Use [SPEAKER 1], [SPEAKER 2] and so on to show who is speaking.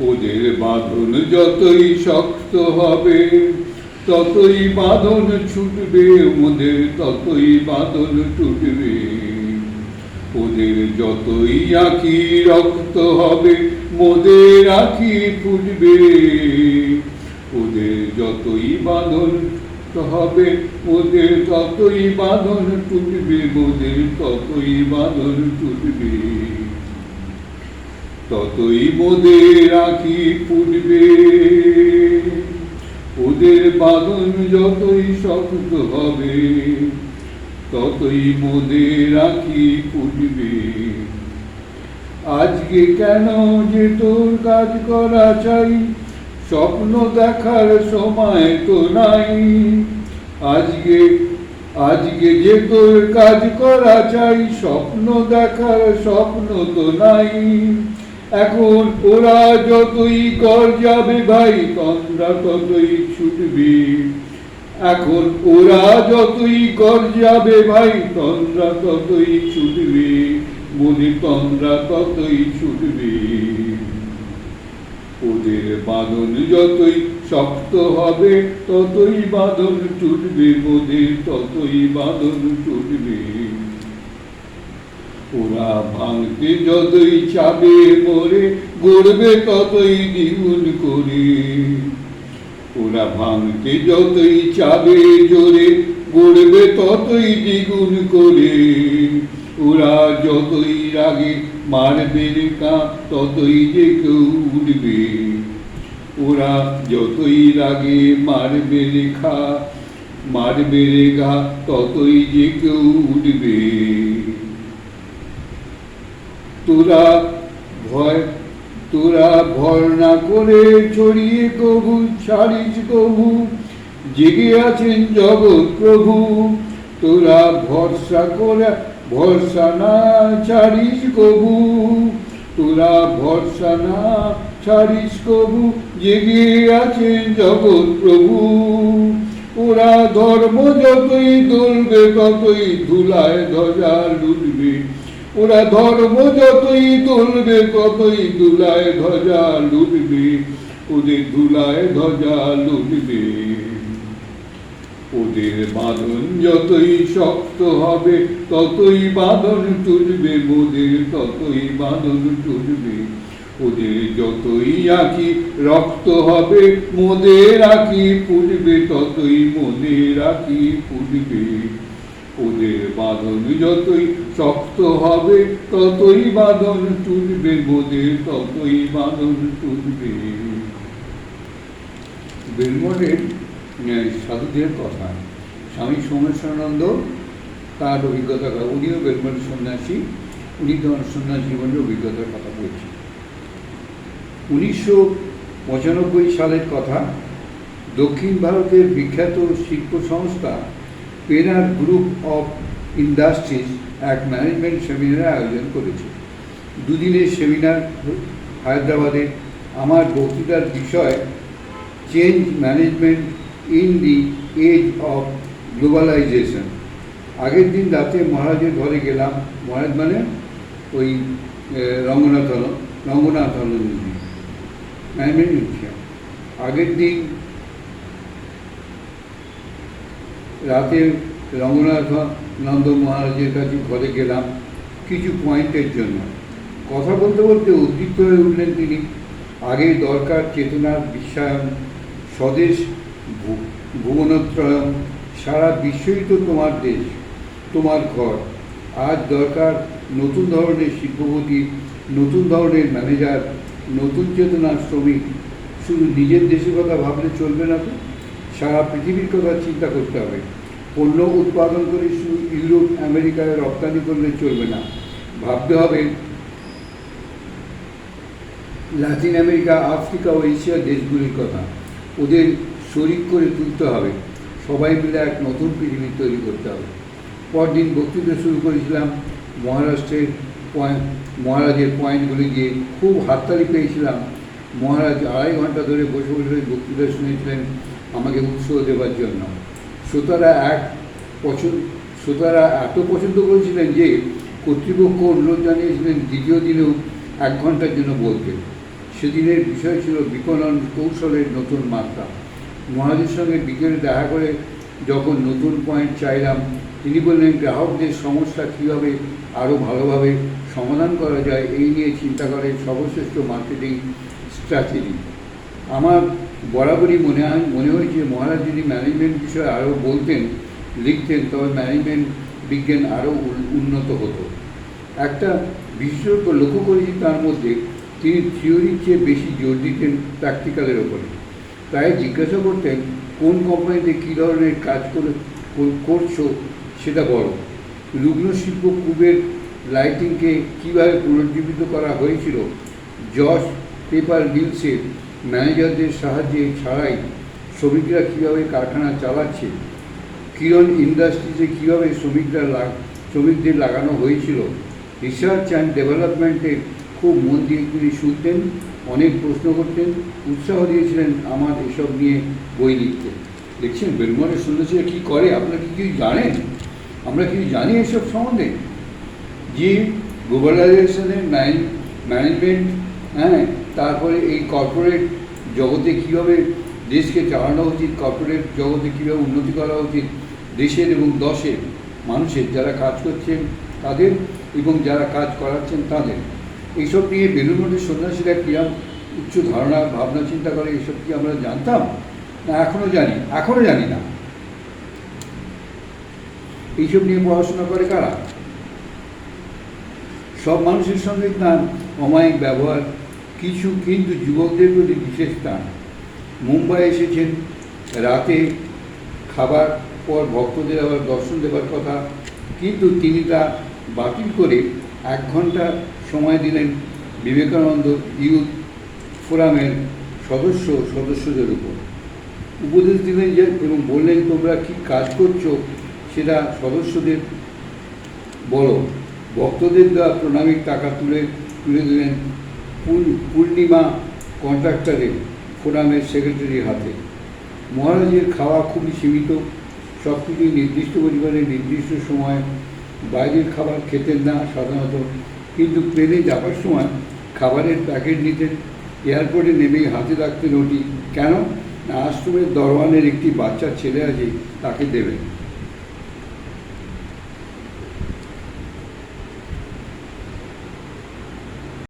[SPEAKER 1] ওদের বাঁধন যতই শক্ত হবে, ততই বাঁধন ছুটবে, ওদের ততই বাঁধন টুটবে। ওদের যতই আঁকি রক্ত হবে, মোদের আঁকি ফুটবে। ওদের যতই বাঁধন হবে ওদের ততই বাঁধন টুটবে, মোদের ততই বাঁধন টুটবে। ততই মোদের আঁকি ফুটবে ওদের বাঁধন যতই শক্ত হবে, ততই মোদের আঁকি ফুটবে আজকে কেন যে তোর কাজ করা চাই, স্বপ্ন দেখার সময় তো নাই। আজকে আজকে যে তোর কাজ করা চাই, স্বপ্ন দেখার স্বপ্ন তো নাই। এখন ওরা যতই কর যাবে ভাই তন্দ্রা ততই ছুটবে। এখন ওরা যতই কর যাবে ভাই তন্দ্রা ততই ছুটবে। মনে তন্দ্রা ততই ছুটবে। ওদের বাঁধন যতই শক্ত হবে, ততই বাঁধন টুটবে। ওদের ততই বাঁধন টুটবে। ওরা ভাঙতে যতই চাবে মরে গড়বে ততই দ্বিগুণ করে। ওরা ভাঙতে যতই চাবে জোরে, গড়বে ততই দ্বিগুণ করে। ওরা যতই রাগে, মারবে রেখা ততই যে কেউ উঠবে। ওরা যতই রাগে, মারবে রেখা মারবে রেখা ততই যে কেউ উঠবে। তোরা ভয় তোরা ভয় না করে ছড়িয়ে কবু ছাড়িস কবু জেগে আছেন জগৎ প্রভু। তোরা ভরসা করে, ভরসা না ছাড়িস কবু তোরা ভরসা না ছাড়িস কবু জেগে আছেন জগৎ প্রভু। ওরা ধর্ম যতই দলবে, ততই ধুলায় ধ্বজা লুটবে ওরা ধর্ম যতই তুলবে, ততই ধুলায় ধ্বজা লুটবে, ওদের ধুলায় ধ্বজা লুটবে। ওদের বাঁধন যতই শক্ত হবে, ততই বাঁধন টুটবে, মোদের ততই বাঁধন টুটবে। ওদের যতই আঁকি রক্ত হবে, মোদের আঁকি ফুটবে, ততই মোদের আঁকি ফুটবে। ওদের বাঁধন যতই শক্ত হবে, ততই বাঁধন টুটবে মোদের ততই বাঁধন টুটবে। বেলমনের সাধুদের কথা। স্বামী সোমেশ্বরানন্দ, তার অভিজ্ঞতার কথা উনিও বেলমনের সন্ন্যাসী। উনি তোমার সন্ন্যাস জীবনের অভিজ্ঞতার কথা বলছেন উনিশশো পঁচানব্বই সালের কথা, দক্ষিণ ভারতের বিখ্যাত শিল্প সংস্থা পেনার গ্রুপ অফ ইন্ডাস্ট্রিজ এক ম্যানেজমেন্ট সেমিনার আয়োজন করেছে। দুদিনের সেমিনার হায়দ্রাবাদে। আমার বক্তৃতার বিষয় change management in the age of globalisation আগের দিন রাতে মহারাজের ঘরে গেলাম। মহারাজ মানে ওই আহ, রঙ্গনাথ আনন্দ রঙ্গনাথ আনন্দ ম্যানেজমেন্ট আগের দিন রাতে রঙ্গনাথ নন্দ মহারাজের কাছে ঘরে গেলাম কিছু পয়েন্টের জন্য। কথা বলতে বলতে উদ্দীপ্ত হয়ে উঠলেন তিনি। আগে দরকার, চেতনার বিশ্বায়ন, স্বদেশ ভুবনত্রয়ম সারা বিশ্বই তো তোমার দেশ, তোমার ঘর। আজ দরকার নতুন ধরনের শিল্পপতি, নতুন ধরনের ম্যানেজার নতুন চেতনার শ্রমিক। শুধু নিজের দেশের কথা ভাবলে চলবে না তো? সারা পৃথিবীর কথা চিন্তা করতে হবে। পণ্য উৎপাদন করে শুধু ইউরোপ, আমেরিকায় রপ্তানি করলে চলবে না। ভাবতে হবে, লাতিন আমেরিকা, আফ্রিকা ও এশিয়া দেশগুলির কথা। ওদের শরিক করে তুলতে হবে। সবাই মিলে এক নতুন পৃথিবী তৈরি করতে হবে। পরদিন বক্তৃতা শুরু করেছিলাম। মহারাষ্ট্রের পয়েন্ট মহারাজের পয়েন্টগুলি দিয়ে খুব হাততালি পেয়েছিলাম। মহারাজ আড়াই ঘণ্টা ধরে বসে বসে বক্তৃতা শুনেছিলেন। আমাকে উৎসাহ দেওয়ার জন্য। শ্রোতারা এক পছন্দ শ্রোতারা এত পছন্দ করেছিলেন যে কর্তৃপক্ষ অনুরোধ জানিয়েছিলেন দ্বিতীয় দিনেও এক ঘণ্টার জন্য বলতে। সেদিনের বিষয় ছিল বিপণন কৌশলের নতুন মাত্রা। মহারাজের সঙ্গে বিকেলে দেখা করে যখন নতুন পয়েন্ট চাইলাম, তিনি বললেন, গ্রাহকদের সমস্যা কীভাবে আরও ভালোভাবে সমাধান করা যায়, এই নিয়ে চিন্তা করে সর্বশ্রেষ্ঠ মার্কেটিং স্ট্র্যাটেজি আমার বরাবরই মনে হয়, মনে হয়েছে মহারাজ যদি ম্যানেজমেন্ট বিষয়ে আরও বলতেন, লিখতেন, তবে ম্যানেজমেন্ট বিজ্ঞান আরও উন্নত হতো। একটা বিশেষজ্ঞ লক্ষ্য করেছি তার মধ্যে তিনি থিওরির চেয়ে বেশি জোর দিতেন প্র্যাকটিক্যালের ওপরে। তাই জিজ্ঞাসা করতেন, কোন কোম্পানিতে কী ধরনের কাজ করে করছ সেটা বলো। রুগ্ন শিল্প কুবের লাইটিংকে কীভাবে পুনর্জীবিত করা হয়েছিল? জস পেপার মিলসের ম্যানেজারদের সাহায্যে ছাড়াই শ্রমিকরা কীভাবে কারখানা চালাচ্ছে, কিরণ ইন্ডাস্ট্রিজে কীভাবে শ্রমিকরা শ্রমিকদের লাগানো হয়েছিল রিসার্চ অ্যান্ড ডেভেলপমেন্টে খুব মন দিয়ে তিনি শুনতেন, অনেক প্রশ্ন করতেন, উৎসাহ দিয়েছিলেন আমার এসব নিয়ে বই লিখতে। দেখছেন বেলমনের সন্ন্যাসীরা কী করে, আপনারা কি কিছু জানেন? আমরা কিছু জানি এসব সম্বন্ধে? যে গ্লোবালাইজেশনের ম্যানেজমেন্ট হ্যাঁ তারপরে এই কর্পোরেট জগতে কীভাবে দেশকে চালানো উচিত কর্পোরেট জগতে কীভাবে উন্নতি করা উচিত, দেশের এবং দশের মানুষের যারা কাজ করছেন তাদের এবং যারা কাজ করাচ্ছেন তাদের। এইসব নিয়ে বেলুন মঠের সন্ন্যাসীরা কীরকম উচ্চ ধারণা, ভাবনা, চিন্তা করে এইসব কি আমরা জানতাম? না এখনও জানি এখনও জানি না। এইসব নিয়ে পড়াশোনা করে কারা? সব মানুষের সঙ্গে তার অমায়িক ব্যবহার কিছু কিন্তু যুবকদের প্রতি বিশেষ টান। মুম্বাই এসেছেন, রাতে খাবার পর ভক্তদের আবার দর্শন দেবার কথা, কিন্তু তিনি তা বাতিল করে এক ঘণ্টা সময় দিলেন বিবেকানন্দ ইউথ ফোরামের সদস্য সদস্যদের উপর। উপদেশ দিলেন যে, এবং বললেন, তোমরা কি কাজ করছ? সেটা সদস্যদের বলো। ভক্তদের দেওয়া প্রণামিক টাকা তুলে তুলে দিলেন পূর্ণিমা কন্ট্রাক্টরের ফোরামের সেক্রেটারির হাতে। মহারাজের খাওয়া খুবই সীমিত সব কিছুই নির্দিষ্ট পরিমাণে নির্দিষ্ট সময় বাইরের খাবার খেতেন না সাধারণত, কিন্তু প্লেনে যাবার সময় খাবারের প্যাকেট নিতেন। এয়ারপোর্টে নেমেই হাতে রাখতেন ওটি। কেন? আশ্রমের দরওয়ানের একটি বাচ্চা ছেলে আছে, তাকে দেবেন।